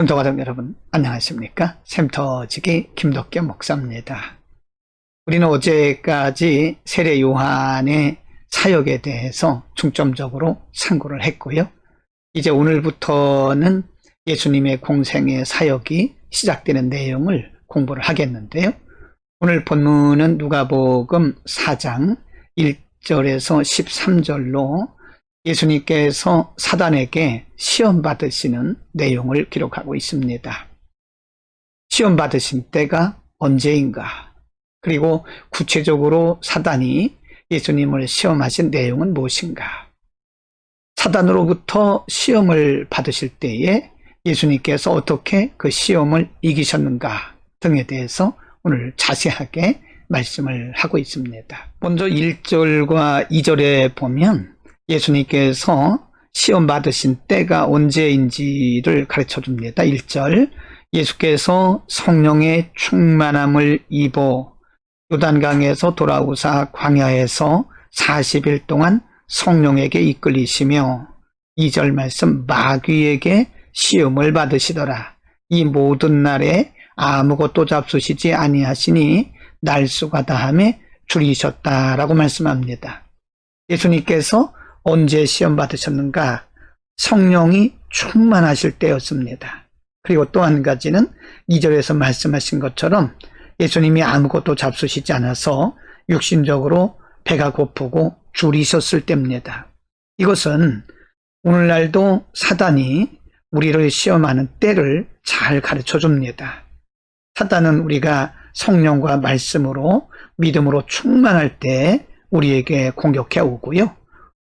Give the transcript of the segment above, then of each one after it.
성도가족 여러분 안녕하십니까? 샘터지기 김덕겸 목사입니다. 우리는 어제까지 세례 요한의 사역에 대해서 중점적으로 상고를 했고요. 이제 오늘부터는 예수님의 공생의 사역이 시작되는 내용을 공부를 하겠는데요. 오늘 본문은 누가복음 4장 1절에서 13절로 예수님께서 사단에게 시험 받으시는 내용을 기록하고 있습니다. 시험 받으신 때가 언제인가? 그리고 구체적으로 사단이 예수님을 시험하신 내용은 무엇인가? 사단으로부터 시험을 받으실 때에 예수님께서 어떻게 그 시험을 이기셨는가 등에 대해서 오늘 자세하게 말씀을 하고 있습니다. 먼저 1절과 2절에 보면 예수님께서 시험 받으신 때가 언제인지를 가르쳐 줍니다. 1절 예수께서 성령의 충만함을 입어 요단강에서 돌아오사 광야에서 40일 동안 성령에게 이끌리시며 2절 말씀 마귀에게 시험을 받으시더라. 이 모든 날에 아무것도 잡수시지 아니하시니 날수가 다함에 줄이셨다라고 말씀합니다. 예수님께서 언제 시험 받으셨는가? 성령이 충만하실 때였습니다. 그리고 또 한 가지는 2절에서 말씀하신 것처럼 예수님이 아무것도 잡수시지 않아서 육신적으로 배가 고프고 줄이셨을 때입니다. 이것은 오늘날도 사단이 우리를 시험하는 때를 잘 가르쳐 줍니다. 사단은 우리가 성령과 말씀으로 믿음으로 충만할 때 우리에게 공격해 오고요.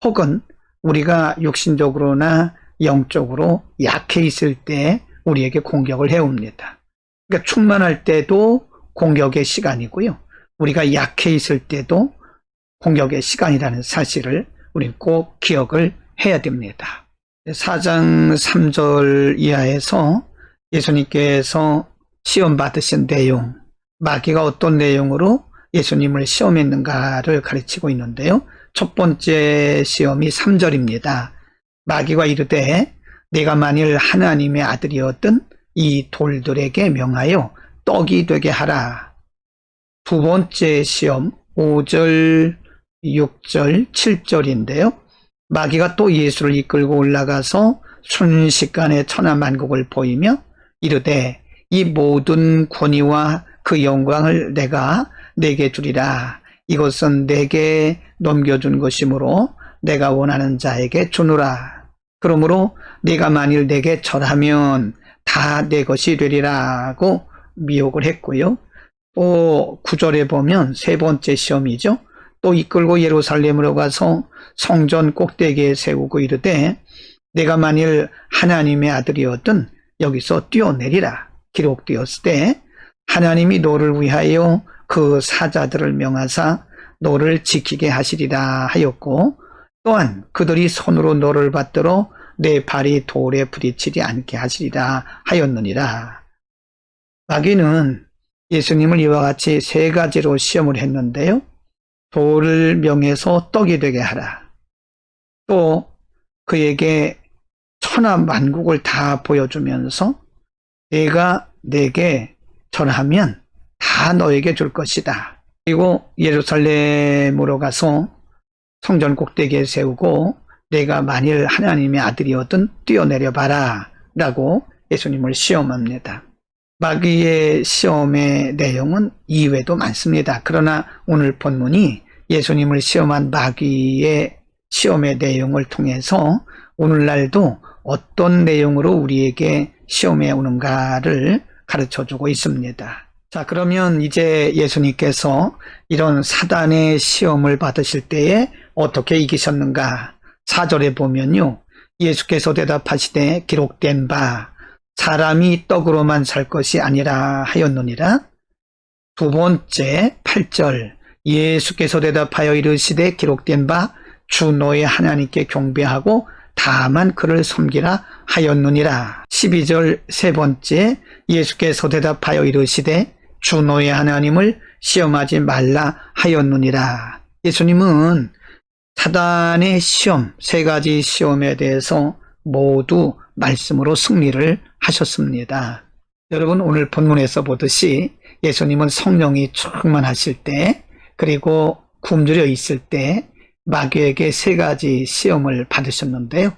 혹은 우리가 육신적으로나 영적으로 약해 있을 때 우리에게 공격을 해옵니다. 그러니까 충만할 때도 공격의 시간이고요. 우리가 약해 있을 때도 공격의 시간이라는 사실을 우리는 꼭 기억을 해야 됩니다. 4장 3절 이하에서 예수님께서 시험 받으신 내용, 마귀가 어떤 내용으로 예수님을 시험했는가를 가르치고 있는데요. 첫 번째 시험이 3절입니다. 마귀가 이르되 내가 만일 하나님의 아들이었던 이 돌들에게 명하여 떡이 되게 하라. 두 번째 시험 5절, 6절, 7절인데요. 마귀가 또 예수를 이끌고 올라가서 순식간에 천하만국을 보이며 이르되 이 모든 권위와 그 영광을 내가 내게 주리라. 이것은 내게 넘겨준 것이므로 내가 원하는 자에게 주노라. 그러므로 네가 만일 내게 절하면 다 내 것이 되리라고 미혹을 했고요. 또 구절에 보면 세 번째 시험이죠. 또 이끌고 예루살렘으로 가서 성전 꼭대기에 세우고 이르되 내가 만일 하나님의 아들이었던 여기서 뛰어내리라 기록되었을 때 하나님이 너를 위하여 그 사자들을 명하사 너를 지키게 하시리라 하였고 또한 그들이 손으로 너를 받들어 내 발이 돌에 부딪히지 않게 하시리라 하였느니라. 마귀는 예수님을 이와 같이 세 가지로 시험을 했는데요. 돌을 명해서 떡이 되게 하라. 또 그에게 천하 만국을 다 보여주면서 내가 내게 전하면 다 너에게 줄 것이다. 그리고 예루살렘으로 가서 성전 꼭대기에 세우고 내가 만일 하나님의 아들이었든 뛰어내려 봐라 라고 예수님을 시험합니다. 마귀의 시험의 내용은 이외도 많습니다. 그러나 오늘 본문이 예수님을 시험한 마귀의 시험의 내용을 통해서 오늘날도 어떤 내용으로 우리에게 시험에 오는가를 가르쳐 주고 있습니다. 자, 그러면 이제 예수님께서 이런 사단의 시험을 받으실 때에 어떻게 이기셨는가? 4절에 보면요. 예수께서 대답하시되 기록된 바 사람이 떡으로만 살 것이 아니라 하였느니라. 두 번째 8절 예수께서 대답하여 이르시되 기록된 바 주 너의 하나님께 경배하고 다만 그를 섬기라 하였느니라. 12절 세 번째 예수께서 대답하여 이르시되 주 너의 하나님을 시험하지 말라 하였느니라. 예수님은 사단의 시험, 세 가지 시험에 대해서 모두 말씀으로 승리를 하셨습니다. 여러분 오늘 본문에서 보듯이 예수님은 성령이 충만하실 때 그리고 굶주려 있을 때 마귀에게 세 가지 시험을 받으셨는데요.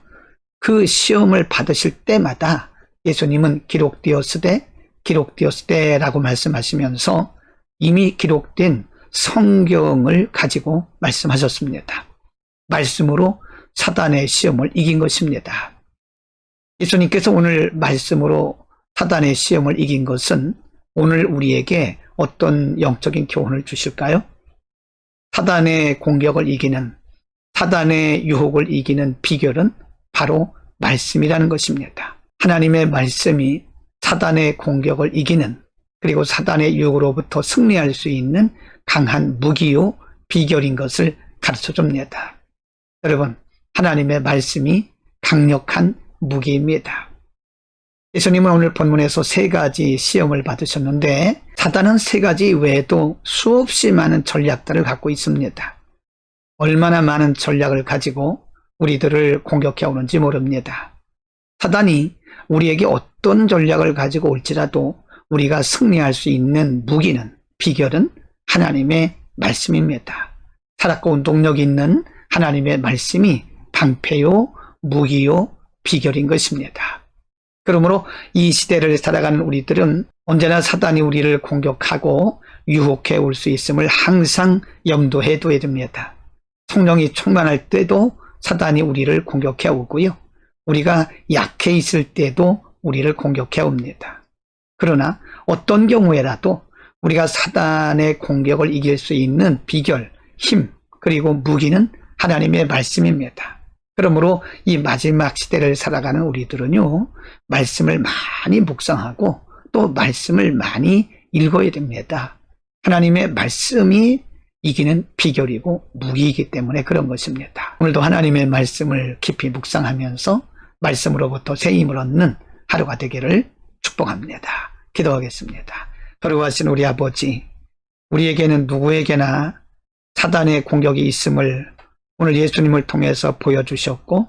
그 시험을 받으실 때마다 예수님은 기록되었으되 기록되었으되라고 말씀하시면서 이미 기록된 성경을 가지고 말씀하셨습니다. 말씀으로 사단의 시험을 이긴 것입니다. 예수님께서 오늘 말씀으로 사단의 시험을 이긴 것은 오늘 우리에게 어떤 영적인 교훈을 주실까요? 사단의 공격을 이기는, 사단의 유혹을 이기는 비결은 바로 말씀이라는 것입니다. 하나님의 말씀이 사단의 공격을 이기는, 그리고 사단의 유혹으로부터 승리할 수 있는 강한 무기요 비결인 것을 가르쳐 줍니다. 여러분, 하나님의 말씀이 강력한 무기입니다. 예수님은 오늘 본문에서 세 가지 시험을 받으셨는데 사단은 세 가지 외에도 수없이 많은 전략들을 갖고 있습니다. 얼마나 많은 전략을 가지고 우리들을 공격해 오는지 모릅니다. 사단이 우리에게 어떤 전략을 가지고 올지라도 우리가 승리할 수 있는 무기는 비결은 하나님의 말씀입니다. 살았고 운동력 있는 하나님의 말씀이 방패요, 무기요, 비결인 것입니다. 그러므로 이 시대를 살아가는 우리들은 언제나 사단이 우리를 공격하고 유혹해 올 수 있음을 항상 염두해 둬야 됩니다. 성령이 충만할 때도 사단이 우리를 공격해 오고요. 우리가 약해 있을 때도 우리를 공격해 옵니다. 그러나 어떤 경우에라도 우리가 사단의 공격을 이길 수 있는 비결, 힘, 그리고 무기는 하나님의 말씀입니다. 그러므로 이 마지막 시대를 살아가는 우리들은요, 말씀을 많이 묵상하고 또 말씀을 많이 읽어야 됩니다. 하나님의 말씀이 이기는 비결이고 무기이기 때문에 그런 것입니다. 오늘도 하나님의 말씀을 깊이 묵상하면서 말씀으로부터 새 힘을 얻는 하루가 되기를 축복합니다. 기도하겠습니다. 거룩하신 우리 아버지, 우리에게는 누구에게나 사단의 공격이 있음을 오늘 예수님을 통해서 보여주셨고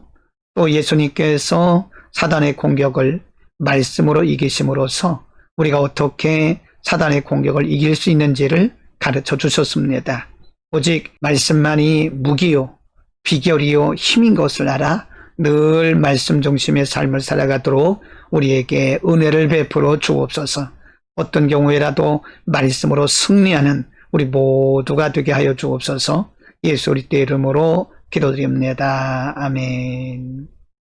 또 예수님께서 사단의 공격을 말씀으로 이기심으로써 우리가 어떻게 사단의 공격을 이길 수 있는지를 가르쳐 주셨습니다. 오직 말씀만이 무기요, 비결이요, 힘인 것을 알아 늘 말씀 중심의 삶을 살아가도록 우리에게 은혜를 베풀어 주옵소서. 어떤 경우에라도 말씀으로 승리하는 우리 모두가 되게 하여 주옵소서. 예수 그리스도의 이름으로 기도드립니다. 아멘.